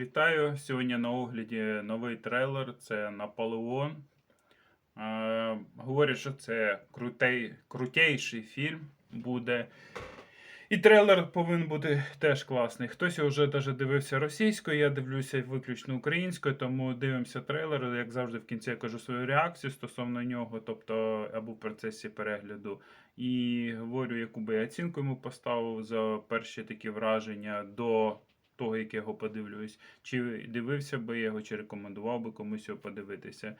Вітаю! Сьогодні на огляді новий трейлер. Це Наполеон. Е, говорять, що це крутей, крутейший фільм буде. І трейлер повинен бути теж класний. Хтось вже даже дивився російською, я дивлюся виключно українською, тому дивимося трейлер. Як завжди, в кінці я кажу свою реакцію стосовно нього, тобто був в процесі перегляду. І говорю, яку би я оцінку йому поставив за перші такі враження до того, як я його подивлюсь. Чи дивився би я його, чи рекомендував би комусь його подивитися.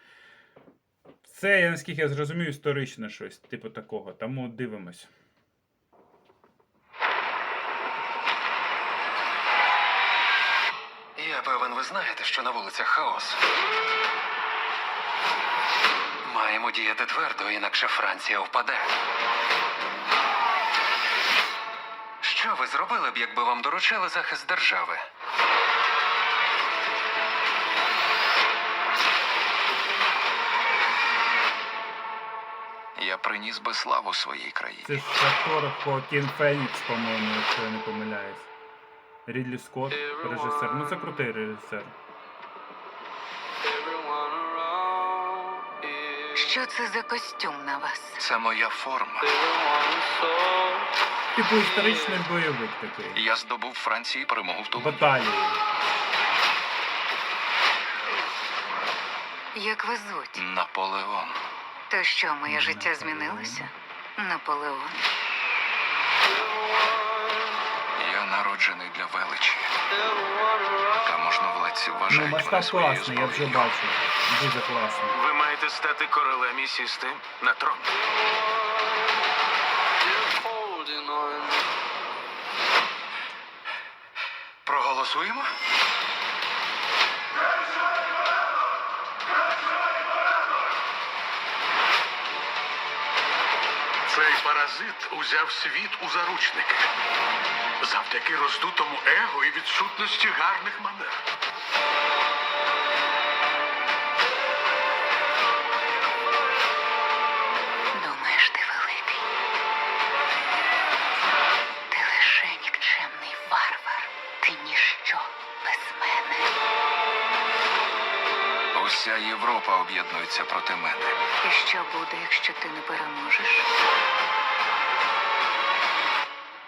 Це, наскільки я зрозумів, історичне щось, типу такого. Тому дивимось. Я певен, ви знаєте, що на вулицях хаос. Маємо діяти твердо, інакше Франція впаде. Що ви зробили б, якби вам доручили захист держави? Я приніс би славу своїй країні. Це ж актор Хоакін Фенікс, по-моєму, якщо я не помиляюсь. Рідлі Скотт, режисер. Ну це крутий режисер. Що це за костюм на вас? Це моя форма. Типу історичний бойовик такий. Я здобув Франції перемогу в тому. Баталії. Як вас звуть? Наполеон. То що, моє життя змінилося? Наполеон. Я народжений для величі. Можновладці Ну, вважають мене масштаб своєю класний, я вже зброєю. бачу. Дуже класний. Ви маєте стати королем і сісти на трон. Проголосуємо? Цей паразит узяв світ у заручники. Завдяки роздутому его і відсутності гарних манер. Уся Європа об'єднується проти мене. І що буде, якщо ти не переможеш?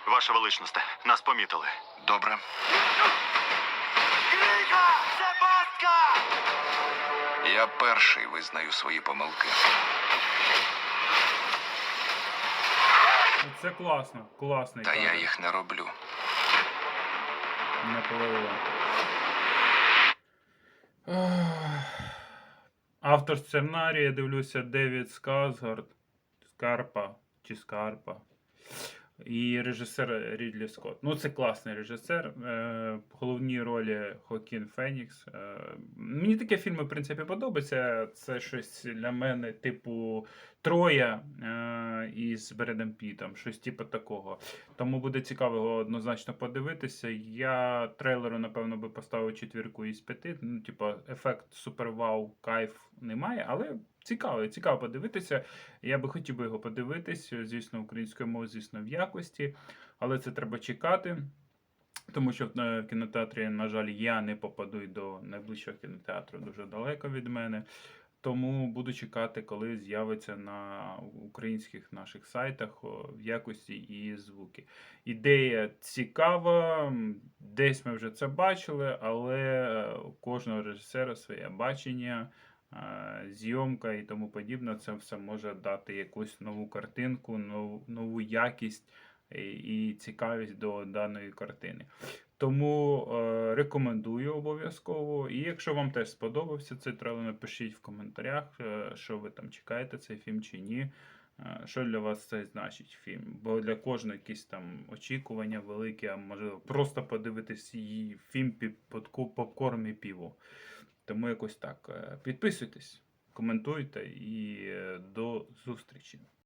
Ваша величність, нас помітили. Добре. Я перший визнаю свої помилки. Це класно, класний. Та я їх не роблю. Наполеон. Ах. Автор сценарію, я дивлюся, Девід Сказгард. Скарпа чи Скарпа. І режисер Рідлі Скотт. Ну, це класний режисер. Е, в головній ролі Хокін Фенікс. Е, мені такі фільми, в принципі, подобаються. Це щось для мене, типу, Троя е, із Бредом Пітом, щось типу такого. Тому буде цікаво його однозначно подивитися. Я трейлеру, напевно, би поставив четвірку із п'яти. Ну, типу, ефект супер-вау, кайф немає, але цікаво, цікаво подивитися. Я би хотів би його подивитись, звісно, українською мовою, звісно, в якості, але це треба чекати. Тому що е, в кінотеатрі, на жаль, я не попаду й до найближчого кінотеатру дуже далеко від мене. Тому буду чекати, коли з'явиться на українських наших сайтах в якості і звуки. Ідея цікава, десь ми вже це бачили, але е, у кожного режисера своє бачення, е, зйомка і тому подібне. Це все може дати якусь нову картинку, нову, нову якість і, і цікавість до даної картини. Тому е, рекомендую обов'язково. І якщо вам теж сподобався цей трейлер, напишіть в коментарях, е, що ви там чекаєте цей фільм чи ні. Е, Що для вас це значить фільм? Бо для кожного якісь там очікування великі, а можливо просто подивитись її фільм під попкорн і піво. Тому якось так. Е, Підписуйтесь, коментуйте і е, до зустрічі.